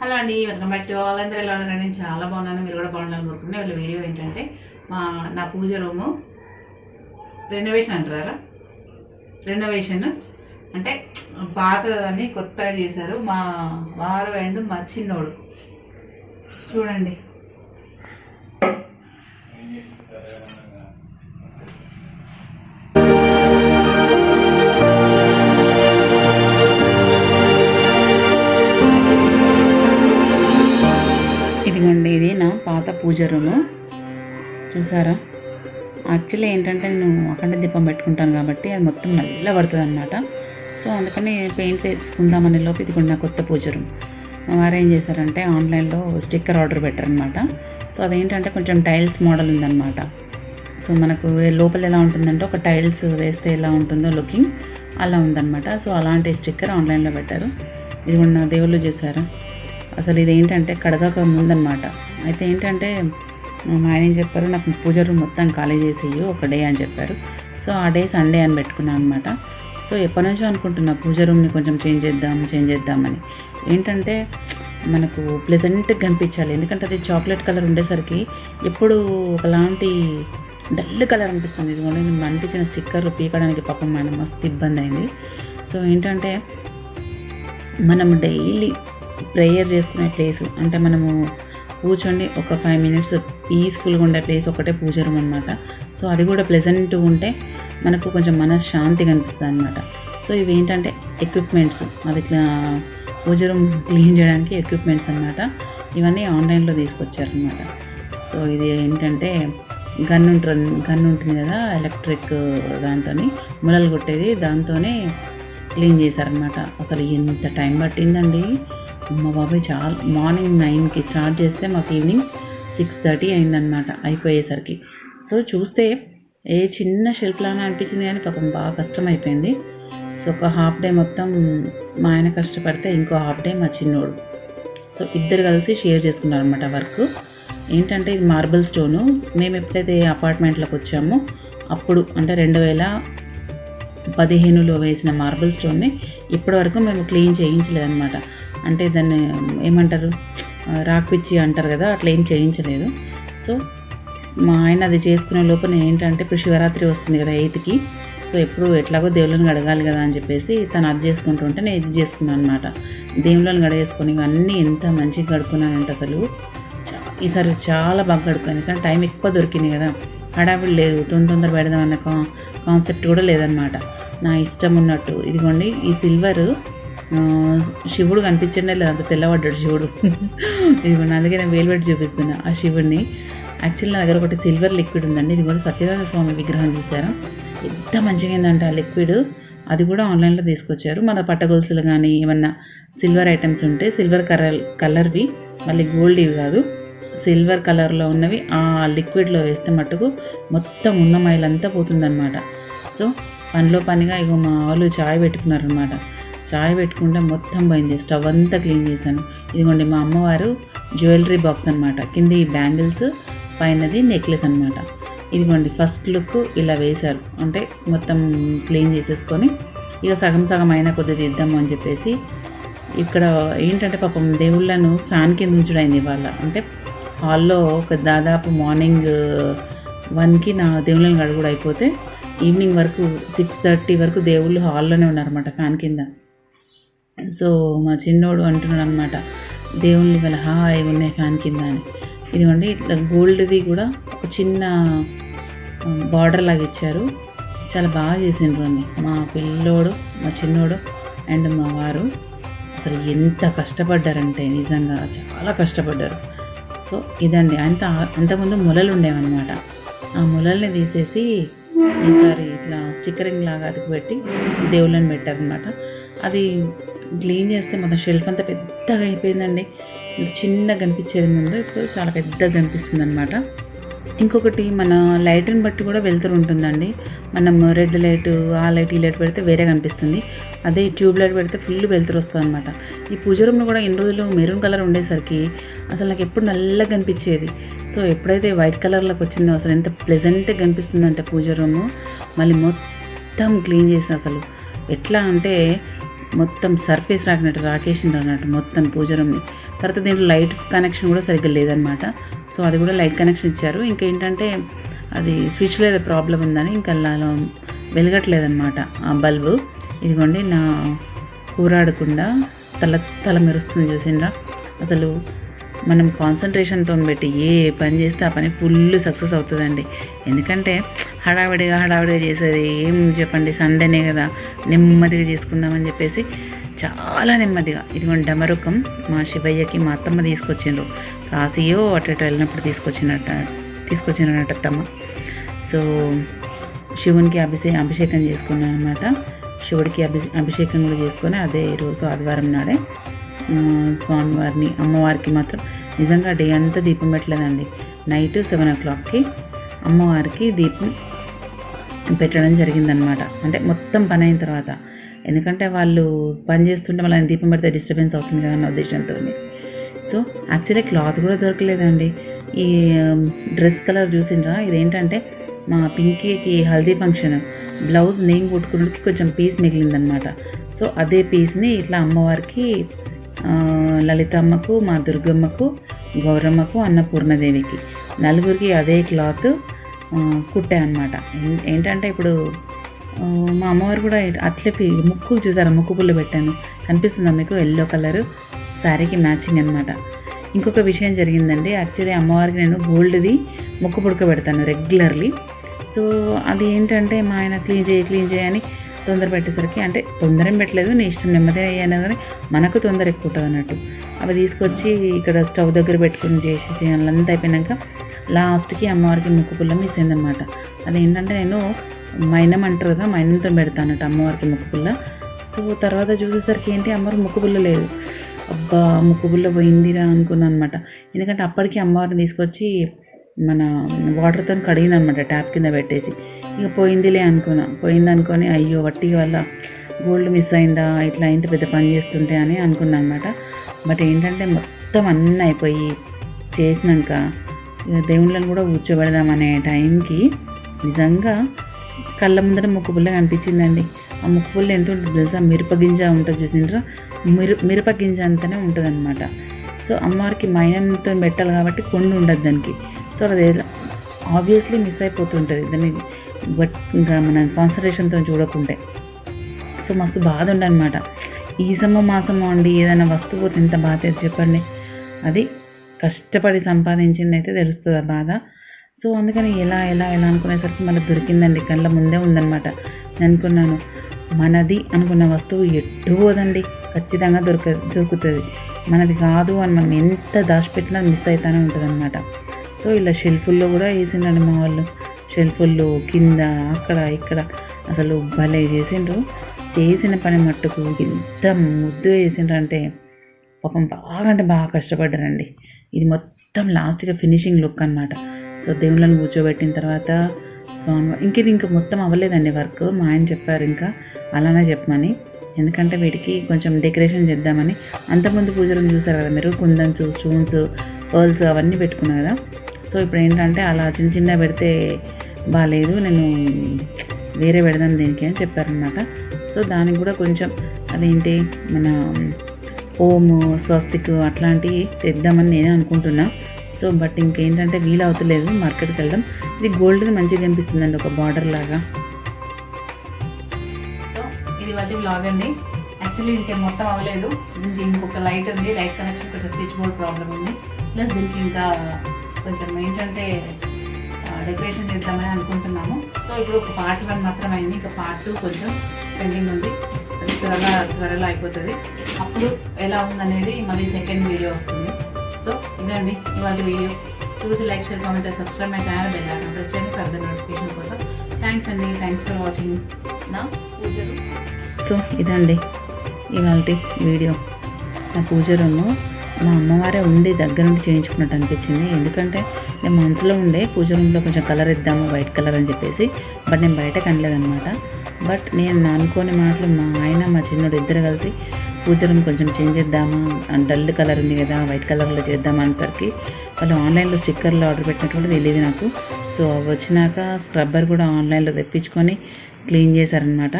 Hello అండి welcome back to all అందరూ ఎలా ఉన్నారండి? నేను చాలా బాగున్నాను. మీరు కూడా బాగుండాలని కోరుకునే వాళ్ళ వీడియో ఏంటంటే మా నా పూజ రూము రెనోవేషన్ అంటారా రెనోవేషన్ అంటే పాతదని కొత్తగా చేశారు. మా వారు అండ్ మా చిన్నోడు. చూడండి. పూజ రూము చూసారా? యాక్చువల్లీ ఏంటంటే నేను అఖండ దీపం పెట్టుకుంటాను కాబట్టి అది మొత్తం నల్ల పడుతుంది అనమాట సో అందుకని పెయింట్ వేసుకుందామనే లోపు ఇది కూడా నా కొత్త పూజ రూమ్ వారు ఏం చేశారంటే ఆన్లైన్లో స్టిక్కర్ ఆర్డర్ పెట్టారనమాట సో అదేంటంటే కొంచెం టైల్స్ మోడల్ ఉందన్నమాట. సో మనకు లోపల ఎలా ఉంటుందంటే ఒక టైల్స్ వేస్తే ఎలా ఉంటుందో లుకింగ్ అలా ఉందన్నమాట. సో అలాంటి స్టిక్కర్ ఆన్లైన్లో పెట్టారు. ఇది కూడా దేవుళ్ళు చేశారు? అసలు ఇది ఏంటంటే కడగక ముందనమాట అయితే ఏంటంటే మా ఆయన ఏం చెప్పారు నాకు పూజ రూమ్ మొత్తం ఖాళీ చేసేయి ఒక డే అని చెప్పారు. సో ఆ డే సండే అని పెట్టుకున్నాను అనమాట సో ఎప్పటి నుంచో అనుకుంటున్నా పూజ రూమ్ని కొంచెం చేంజ్ చేద్దాం చేంజ్ చేద్దామని ఏంటంటే మనకు ప్లెజెంట్గా కనిపించాలి ఎందుకంటే అది చాక్లెట్ కలర్ ఉండేసరికి ఎప్పుడు ఒకలాంటి డల్ కలర్ అనిపిస్తుంది. ఇది కూడా నేను అనిపించిన స్టిక్కర్ పీకడానికి పాపం మన మస్తు ఇబ్బంది అయింది. సో ఏంటంటే మనం డైలీ ప్రేయర్ చేసుకునే ప్లేస్ అంటే మనము కూర్చొని ఒక ఫైవ్ మినిట్స్ పీస్ఫుల్గా ఉండే ప్లేస్ ఒకటే పూజ రూమ్ అనమాట సో అది కూడా ప్లెజెంట్ ఉంటే మనకు కొంచెం మనశ్శాంతిగా అనిపిస్తుంది అనమాట సో ఇవి ఏంటంటే ఎక్విప్మెంట్స్ అది ఇట్లా పూజ రూమ్ క్లీన్ చేయడానికి ఎక్విప్మెంట్స్ అనమాట ఇవన్నీ ఆన్లైన్లో తీసుకొచ్చారనమాట సో ఇది ఏంటంటే గన్ ఉంటుంది గన్ ఉంటుంది కదా ఎలక్ట్రిక్ దాంతో ములలు కొట్టేది దాంతోనే క్లీన్ చేశారనమాట అసలు ఎంత టైం పట్టిందండి. మా బాబాయ్ చాలా మార్నింగ్ నైన్కి స్టార్ట్ చేస్తే మాకు ఈవినింగ్ సిక్స్ థర్టీ అయిందనమాట అయిపోయేసరికి. సో చూస్తే ఏ చిన్న షెల్ఫ్ లాగా అనిపించింది కానీ పాపం బాగా కష్టం అయిపోయింది సో ఒక హాఫ్ డే మొత్తం మా ఆయన కష్టపడితే ఇంకో హాఫ్ డే మా చిన్నోడు. సో ఇద్దరు కలిసి షేర్ చేసుకున్నారు అనమాట వర్క్. ఏంటంటే ఇది మార్బుల్ స్టోను. మేము ఎప్పుడైతే అపార్ట్మెంట్లోకి వచ్చామో అప్పుడు అంటే రెండు వేల పదిహేనులో వేసిన మార్బుల్ స్టోన్ని ఇప్పటివరకు మేము క్లీన్ చేయించలేదన్నమాట. అంటే దాన్ని ఏమంటారు? రాక్ పిచ్చి అంటారు కదా అట్లా ఏం చేయించలేదు. సో మా ఆయన అది చేసుకునే లోపల ఏంటంటే ఇప్పుడు శివరాత్రి వస్తుంది కదా ఎయిత్కి సో ఎప్పుడు ఎట్లాగో దేవుళ్ళని గడగాలి కదా అని చెప్పేసి తను అది చేసుకుంటుంటే నేను ఇది చేసుకున్నాను అనమాట దేవుళ్ళని గడగేసుకొని ఇవన్నీ ఎంత మంచిగా గడుపుకున్నానంటే అసలు ఈసారి చాలా బాగా గడుపుకున్నాను కానీ టైం ఎక్కువ దొరికింది కదా. హడావిడి లేదు తొందర తొందర పెడదాం అన్న కాన్సెప్ట్ కూడా లేదనమాట నా ఇష్టం ఉన్నట్టు. ఇదిగోండి ఈ సిల్వర్ శివుడు కనిపించండి లేదు అంత తెల్లబడ్డాడు శివుడు. ఇదిగోండి అందుకే నేను వేలు పెట్టి చూపిస్తున్నా ఆ శివుడిని. యాక్చువల్ నా దగ్గర ఒకటి సిల్వర్ లిక్విడ్ ఉందండి. ఇది కూడా సత్యనారాయణ స్వామి విగ్రహం చూసారా ఎంత మంచిగా అయిందంటే ఆ లిక్విడ్ అది కూడా ఆన్లైన్లో తీసుకొచ్చారు. మన పట్టగొలుసులు కానీ ఏమన్నా సిల్వర్ ఐటమ్స్ ఉంటే సిల్వర్ కలర్ కలర్వి మళ్ళీ గోల్డ్ ఇవి కాదు. సిల్వర్ కలర్లో ఉన్నవి ఆ లిక్విడ్లో వేస్తే మట్టుకు మొత్తం ఉన్న మైలంతా పోతుందన్నమాట. సో పనిలో పనిగా ఇగో మా వాళ్ళు చాయ్ పెట్టుకున్నారనమాట చాయ్ పెట్టుకుంటే మొత్తం పోయింది. స్టవ్ అంతా క్లీన్ చేశాను. ఇదిగోండి మా అమ్మవారు జ్యువెలరీ బాక్స్ అనమాట కింద ఈ బ్యాంగిల్స్ పైనది నెక్లెస్ అనమాట ఇదిగోండి ఫస్ట్ లుక్ ఇలా వేశారు. అంటే మొత్తం క్లీన్ చేసేసుకొని ఇక సగం సగం అయినా కొద్దిగా తీద్దాము అని చెప్పేసి ఇక్కడ ఏంటంటే పాపం దేవుళ్ళను ఫ్యాన్ కింద ఉంచడైంది వాళ్ళ అంటే హాల్లో ఒక దాదాపు మార్నింగ్ వన్కి నా దేవుళ్ళని గడుగుడు అయిపోతే ఈవినింగ్ వరకు సిక్స్ థర్టీ వరకు దేవుళ్ళు హాల్లోనే ఉన్నారన్నమాట ఫ్యాన్ కింద. సో మా చిన్నోడు అంటున్నాడు అనమాట దేవుళ్ళు వల్ల హాయిగా ఉన్నాయి ఫ్యాన్ కింద అని. ఇదిగోండి ఇట్లా గోల్డ్ది కూడా ఒక చిన్న బార్డర్ లాగా ఇచ్చారు. చాలా బాగా చేసిండ్రు అన్ని. మా పిల్లోడు మా చిన్నోడు అండ్ మా వారు అసలు ఎంత కష్టపడ్డారంటే నిజంగా చాలా కష్టపడ్డారు. సో ఇదండి అంత అంతకుముందు మొలలు ఉండేవన్నమాట. ఆ మొలల్ని తీసేసి ఈసారి ఇట్లా స్టిక్కరింగ్ లాగా అతికి పెట్టి దేవుళ్ళని పెట్టారనమాట అది క్లీన్ చేస్తే మన షెల్ఫ్ అంతా పెద్దగా అయిపోయిందండి. చిన్నగా కనిపించేది ముందు ఇప్పుడు చాలా పెద్దగా కనిపిస్తుంది అనమాట ఇంకొకటి మన లైట్ని బట్టి కూడా వెళ్తురు ఉంటుందండి. మనం రెడ్ లైట్ ఆ లైట్ ఈ లైట్ పెడితే వేరే కనిపిస్తుంది. అదే ట్యూబ్ లైట్ పెడితే ఫుల్ వెళ్తురు వస్తుంది అనమాట ఈ పూజ రూమ్లో కూడా ఎన్ని రోజులు మెరూన్ కలర్ ఉండేసరికి అసలు నాకు ఎప్పుడు నల్లగా కనిపించేది. సో ఎప్పుడైతే వైట్ కలర్లోకి వచ్చిందో అసలు ఎంత ప్లెజెంట్గా కనిపిస్తుందంటే పూజ రూము. మళ్ళీ మొత్తం క్లీన్ చేసి అసలు. ఎట్లా అంటే మొత్తం సర్ఫేస్ రాకినట్టు రాకేసిండ్రు అన్నట్టు మొత్తం పూజ రూమ్ని తర్వాత దీంట్లో లైట్ కనెక్షన్ కూడా సరిగ్గా లేదనమాట సో అది కూడా లైట్ కనెక్షన్ ఇచ్చారు. ఇంకా ఏంటంటే అది స్విచ్లో ఏదో ప్రాబ్లం ఉందని ఇంకా అలా వెలగట్లేదనమాట ఆ బల్బు ఇదిగోండి నా కూరాడకుండా తల తల మెరుస్తుంది చూసిండ్రా. అసలు మనం కాన్సన్ట్రేషన్తో పెట్టి ఏ పని చేస్తే ఆ పని ఫుల్ సక్సెస్ అవుతుందండి. ఎందుకంటే హడావిడిగా హడావిడిగా చేసేది ఏం చెప్పండి సండేనే కదా నెమ్మదిగా చేసుకుందామని చెప్పేసి చాలా నెమ్మదిగా. ఇదిగోండి డమరుకం మా శివయ్యకి మా అత్తమ్మ తీసుకొచ్చిండ్రు. కాశీయో అటు ఇటు వెళ్ళినప్పుడు తీసుకొచ్చినట్ట తీసుకొచ్చినట్టు అత్తమ్మ. సో శివునికి అభిషే అభిషేకం చేసుకున్నాను అనమాట శివుడికి అభి అభిషేకం కూడా చేసుకొని అదే రోజు ఆదివారం నాడే స్వామివారిని అమ్మవారికి మాత్రం నిజంగా డే అంతా దీపం పెట్టలేదండి. నైట్ సెవెన్ ఓ క్లాక్కి అమ్మవారికి దీపం పెట్టడం జరిగిందనమాట అంటే మొత్తం పని అయిన తర్వాత. ఎందుకంటే వాళ్ళు పని చేస్తుంటే వాళ్ళని దీపం పెడితే డిస్టర్బెన్స్ అవుతుంది కదా అన్న ఉద్దేశంతో సో యాక్చువల్లీ క్లాత్ కూడా దొరకలేదండి. ఈ డ్రెస్ కలర్ చూసిండ్రా? ఇదేంటంటే మా పింకీకి హల్దీ ఫంక్షన్. బ్లౌజ్ నేను కొట్టుకున్నకి కొంచెం పీస్ మిగిలిందనమాట సో అదే పీస్ని ఇట్లా అమ్మవారికి లలితమ్మకు మా దుర్గమ్మకు గౌరమ్మకు అన్నపూర్ణదేవికి. నలుగురికి అదే క్లాత్ కుట్టే అనమాట ఏంటంటే ఇప్పుడు మా అమ్మవారు కూడా అట్లే ముక్కు చూసారా? ముక్కు పుల్ల పెట్టాను. కనిపిస్తుందా మీకు? ఎల్లో కలర్ శారీకి మ్యాచింగ్ అనమాట ఇంకొక విషయం జరిగిందండి. యాక్చువల్లీ అమ్మవారికి నేను గోల్డ్ది ముక్కు పుడక పెడతాను రెగ్యులర్లీ. సో అది ఏంటంటే మా ఆయన క్లీన్ చేయి క్లీన్ చేయని తొందర పెట్టేసరికి అంటే తొందర పెట్టలేదు నీ ఇష్టం నెమ్మది అయ్యాను కానీ మనకు తొందర ఎక్కువ ఉంటుంది అన్నట్టు. అవి తీసుకొచ్చి ఇక్కడ స్టవ్ దగ్గర పెట్టుకుని చేసి చేయాలంతా అయిపోయినాక లాస్ట్కి అమ్మవారికి ముక్కు పుల్ల మిస్ అయిందనమాట అదేంటంటే నేను మైనం అంటారు కదా మైనంతో పెడతానట అమ్మవారికి ముక్కు పుల్ల. సో తర్వాత చూసేసరికి ఏంటి అమ్మవారు ముక్కు పుల్ల లేదు. అబ్బా ముక్కు పుల్ల పోయిందిరా అనుకున్నాను అనమాట ఎందుకంటే అప్పటికి అమ్మవారిని తీసుకొచ్చి మన వాటర్తో కడిగిన అనమాట ట్యాప్ కింద పెట్టేసి. ఇక పోయిందిలే అనుకున్నా. పోయింది అనుకొని అయ్యో వట్టి వల్ల గోల్డ్ మిస్ అయిందా ఇట్లా అయింది పెద్ద పని చేస్తుంటే అని అనుకున్నా అనమాట బట్ ఏంటంటే మొత్తం అన్నీ అయిపోయి చేసినాక ఇక దేవుళ్ళని కూడా కూర్చోబెడదామనే టైంకి నిజంగా కళ్ళ ముందర ముక్కు పుల్ల కనిపించిందండి. ఆ ముక్కు పుల్ల ఎంత ఉంటుంది తెలుసా? మిరప గింజ ఉంటుంది చూసిండ్రా? మిరు మిరప గింజ అంతనే ఉంటుంది అనమాట సో అమ్మవారికి మైనంతో పెట్టాలి కాబట్టి కొన్ని ఉండదు దానికి. సో అది ఆబ్వియస్లీ మిస్ అయిపోతుంటుంది దాన్ని బట్ ఇంకా మన కాన్సన్ట్రేషన్తో చూడకుంటే. సో మస్తు బాధ ఉండనమాట ఈసమో మాసమో అండి ఏదైనా వస్తువు ఎంత బాధ చెప్పండి. అది కష్టపడి సంపాదించింది అయితే తెలుస్తుంది ఆ బాధ. సో అందుకని ఎలా ఎలా ఎలా అనుకునేసరికి మళ్ళీ దొరికిందండి. కళ్ళ ముందే ఉందన్నమాట నేను అనుకున్నాను మనది అనుకున్న వస్తువు ఎటు పోదండి? ఖచ్చితంగా దొరక దొరుకుతుంది. మనది కాదు అని మనం ఎంత దాచిపెట్టినా మిస్ అవుతానే ఉంటుంది అనమాట సో ఇలా షెల్ఫుల్లో కూడా వేసిందండి మా వాళ్ళు. షెల్ఫుల్లో కింద అక్కడ ఇక్కడ. అసలు భలే చేసిండ్రు. చేసిన పని మట్టుకు ఎంత ముద్దుగా చేసిండ్రు అంటే పాపం బాగా అంటే బాగా కష్టపడ్డారండి. ఇది మొత్తం లాస్ట్గా ఫినిషింగ్ లుక్ అనమాట సో దేవుళ్ళని కూర్చోబెట్టిన తర్వాత స్వామి ఇంక ఇది ఇంకా మొత్తం అవ్వలేదండి వర్క్. మా ఆయన చెప్పారు ఇంకా అలానే చెప్పమని. ఎందుకంటే వీటికి కొంచెం డెకరేషన్ చేద్దామని. అంతకుముందు పూజలను చూసారు కదా మీరు కుందన్స్ స్టోన్స్ పర్ల్స్ అవన్నీ పెట్టుకున్నారు కదా. సో ఇప్పుడు ఏంటంటే అలా చిన్న చిన్న పెడితే బాగాలేదు నేను వేరే పెడదాం దీనికి అని చెప్పారనమాట సో దానికి కూడా కొంచెం అదేంటి మన ఓము స్వస్తిక్ అట్లాంటివి తెద్దామని నేను అనుకుంటున్నా. సో బట్ ఇంకేంటంటే వీలు అవుతలేదు మార్కెట్కి వెళ్ళడం ఇది గోల్డ్ది మంచిగా కనిపిస్తుందండి ఒక బార్డర్ లాగా. సో ఇది వచ్చి బ్లాగ్ అండి. యాక్చువల్లీ ఇంకేం మొత్తం అవ్వలేదు. ఇంకొక ఒక లైట్ ఉంది లైట్ కనెక్షన్ కొంచెం స్విచ్ బోర్డ్ ప్రాబ్లం ఉంది. ప్లస్ దీనికి ఇంకా కొంచెం ఏంటంటే డెకరేషన్ చేద్దామని అనుకుంటున్నాము. సో ఇప్పుడు ఒక పార్ట్ వన్ మాత్రం అయింది ఇంకా పార్ట్ టూ కొంచెం పెండింగ్ ఉంది. అది త్వరగా త్వరలో అయిపోతుంది. అప్పుడు ఎలా ఉందనేది మళ్ళీ సెకండ్ వీడియో వస్తుంది. సో ఇదండి ఇవాళ వీడియో చూసి like share comment subscribe my channel వెళ్ళాలి ప్రెస్ చేయండి ఫర్దర్ నోటిఫికేషన్ కోసం. థ్యాంక్స్ అండి. థ్యాంక్స్ ఫర్ వాచింగ్ నా పూజలు. సో ఇదండి ఇవాళ వీడియో నా పూజ రూము. మా అమ్మవారే ఉండి దగ్గర నుండి చేయించుకున్నట్టు అనిపించింది. ఎందుకంటే నేను మనసులో ఉండే పూజ రూమ్లో కొంచెం కలర్ ఇద్దాము వైట్ కలర్ అని చెప్పేసి. బట్ నేను బయట కనలేదన్నమాట. బట్ నేను అనుకోని మాటలు మా ఆయన మా చిన్నోడు ఇద్దరు కలిసి పూజ రూమ్ కొంచెం చేంజ్ చేద్దామా డల్ కలర్ ఉంది కదా వైట్ కలర్లో చేద్దామా అనేసరికి వాళ్ళు ఆన్లైన్లో స్టిక్కర్లు ఆర్డర్ పెట్టినట్టు కూడా తెలియదు నాకు. సో అవి వచ్చినాక స్క్రబ్బర్ కూడా ఆన్లైన్లో తెప్పించుకొని క్లీన్ చేశారనమాట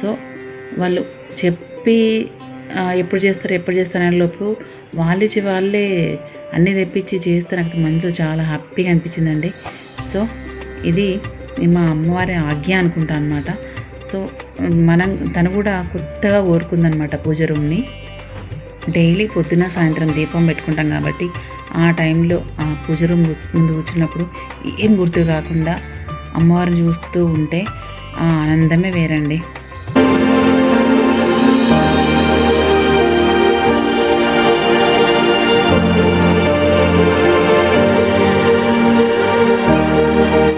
సో వాళ్ళు చెప్పి ఎప్పుడు చేస్తారు ఎప్పుడు చేస్తారు అనే లోపు వాళ్ళిచ్చి వాళ్ళే అన్నీ తెప్పించి చేస్తే నాకు మనసులో చాలా హ్యాపీగా అనిపించిందండి. సో ఇది మా అమ్మవారి ఆజ్ఞ అనుకుంటా అనమాట సో మనం తను కూడా కొత్తగా కోరుకుందనమాట పూజ రూమ్ని. డైలీ పొద్దున సాయంత్రం దీపం పెట్టుకుంటాం కాబట్టి ఆ టైంలో ఆ పూజ రూమ్ ముందు కూర్చున్నప్పుడు ఏం గుర్తు కాకుండా అమ్మవారిని చూస్తూ ఉంటే ఆ ఆనందమే వేరండి.